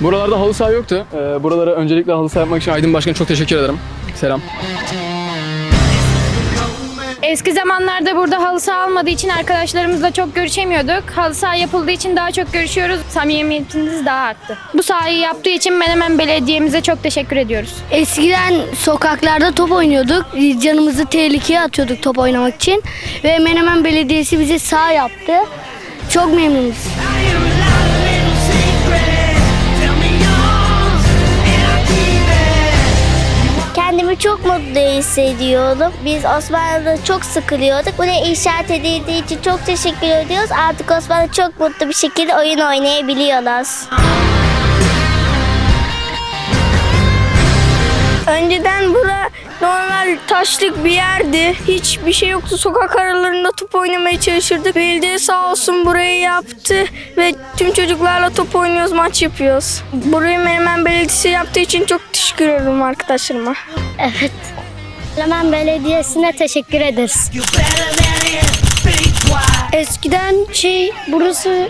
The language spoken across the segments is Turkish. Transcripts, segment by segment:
Buralarda halı saha yoktu. Ee, buralara öncelikle halı saha yapmak için Aydın Başkan'a çok teşekkür ederim. Selam. Eski zamanlarda burada halı saha olmadığı için arkadaşlarımızla çok görüşemiyorduk. Halı saha yapıldığı için daha çok görüşüyoruz. Samimiyetimiz daha arttı. Bu sahayı yaptığı için Menemen Belediye'mize çok teşekkür ediyoruz. Eskiden sokaklarda top oynuyorduk. Canımızı tehlikeye atıyorduk top oynamak için. Ve Menemen Belediyesi bize sağ yaptı. Çok memnunuz. Kendimi çok mutlu hissediyorum. Biz Osmanlı'da çok sıkılıyorduk. Buraya inşaat edildiği için çok teşekkür ediyoruz. Artık Osmanlı çok mutlu bir şekilde oyun oynayabiliyoruz. Önceden bura normal taşlık bir yerdi. Hiçbir şey yoktu. Sokak aralarında top oynamaya çalışırdık. Belediye sağ olsun burayı yaptı ve tüm çocuklarla top oynuyoruz, maç yapıyoruz. Burayı Menemen Belediyesi yaptığı için çok teşekkür ederim arkadaşlarıma. Evet. Menemen Belediyesi'ne teşekkür ederiz. Eskiden şey burası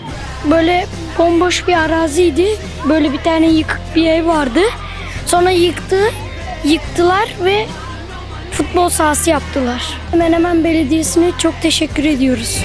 böyle bomboş bir araziydi. Böyle bir tane yıkık bir ev vardı. Sonra yıktı, yıktılar ve futbol sahası yaptılar. Hemen hemen belediyesine çok teşekkür ediyoruz.